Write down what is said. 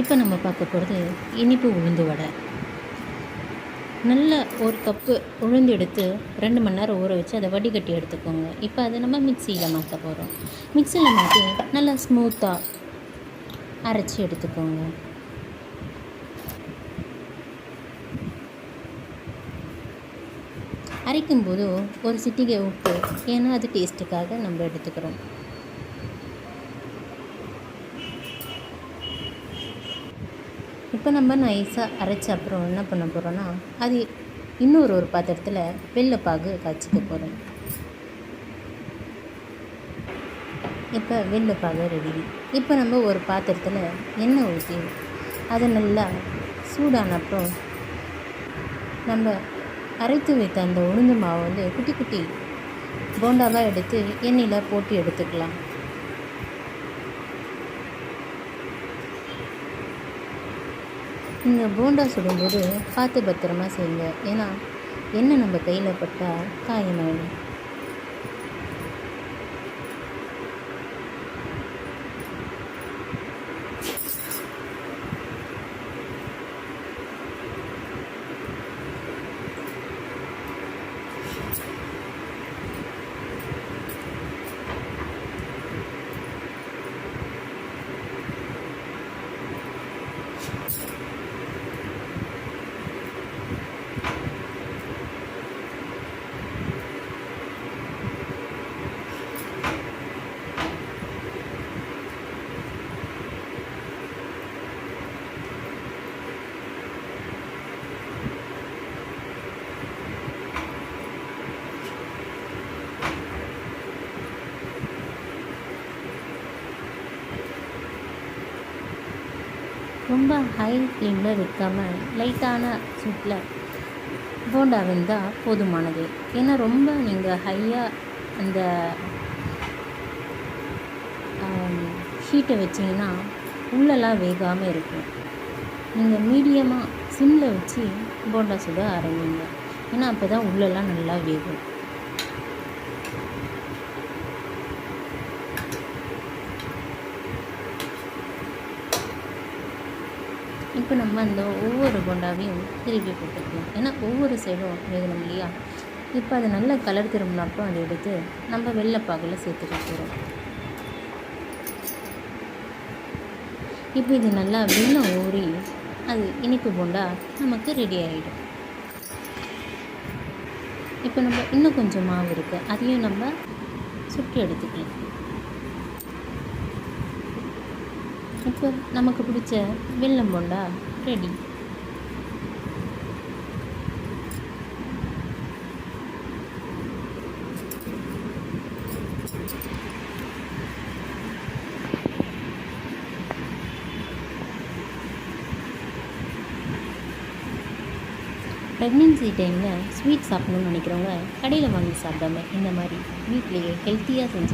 இப்போ நம்ம பார்க்க போகிறது இனிப்பு உளுந்து வடை. நல்ல ஒரு கப்பு உளுந்து எடுத்து ரெண்டு மணி நேரம் ஊற வச்சு அதை வடிகட்டி எடுத்துக்கோங்க. இப்போ அதை நம்ம மிக்சியில் மாற்ற போகிறோம் மிக்சியில் மாற்றி நல்லா ஸ்மூத்தாக அரைச்சி எடுத்துக்கோங்க. அரைக்கும்போது ஒரு சிட்டிகை உப்பு ஏன்னா அது டேஸ்ட்டுக்காக நம்ம எடுத்துக்கிறோம். இப்போ நம்ம நைஸாக அரைச்ச அப்புறம் என்ன பண்ண போகிறோன்னா அது இன்னொரு ஒரு பாத்திரத்தில் வெள்ளைப்பாகு காய்ச்சிக்க போகிறோம் இப்போ வெள்ளைப்பாகு ரெடி இப்போ நம்ம ஒரு பாத்திரத்தில் எண்ணெய் ஊற்றி அதை நல்லா சூடான அப்புறம் நம்ம அரைத்து வைத்த அந்த உளுந்து மாவை வந்து குட்டி குட்டி போண்டாவாக எடுத்து எண்ணெயில் போட்டு எடுத்துக்கலாம். இந்த போண்டா சுடும்போது பார்த்து பத்திரமா செய்யுங்க. ஏன்னா எண்ணெய் நம்ம கையில் பட்டால் காயமாயிடும். ரொம்ப ஹை ஃப்ளேமில் வைக்காமல் லைட்டான சூட்டில் போண்டா வெந்தால் போதுமானது. ஏன்னா ரொம்ப நீங்கள் ஹையாக அந்த ஹீட்டை வச்சிங்கன்னா உள்ளெல்லாம் வேகாமல் இருக்கும். நீங்கள் மீடியமாக சிம்மில் வச்சு போண்டா சுட ஆரம்பிங்க. ஏன்னா அப்போ தான் உள்ளெல்லாம் நல்லா வேகும். இப்போ நம்ம அந்த ஒவ்வொரு போண்டாவையும் திருப்பி போட்டுக்கலாம். ஏன்னா ஒவ்வொரு சைடும் வேகணும் இல்லையா? இப்போ அது நல்ல கலர் திரும்பினப்போ அதை எடுத்து நம்ம வெள்ளைப்பாகில் சேர்த்துக்க போகிறோம் இப்போ இது நல்லா வெள்ளம் ஊறி அது இனிப்பு போண்டா நமக்கு ரெடி ஆகிடும் இப்போ நம்ம இன்னும் கொஞ்சம் மாவு இருக்குது அதையும் நம்ம சுட்டு எடுத்துக்கலாம். இப்போ நமக்கு பிடிச்ச வெல்லம் போண்டா? ரெடி ப்ரெக்னென்சி டைமில் ஸ்வீட் சாப்பிட்ணுன்னு நினைக்கிறவங்க கடையில் வாங்கி சாப்பிடாம இந்த மாதிரி வீட்லேயே ஹெல்த்தியாக செஞ்சு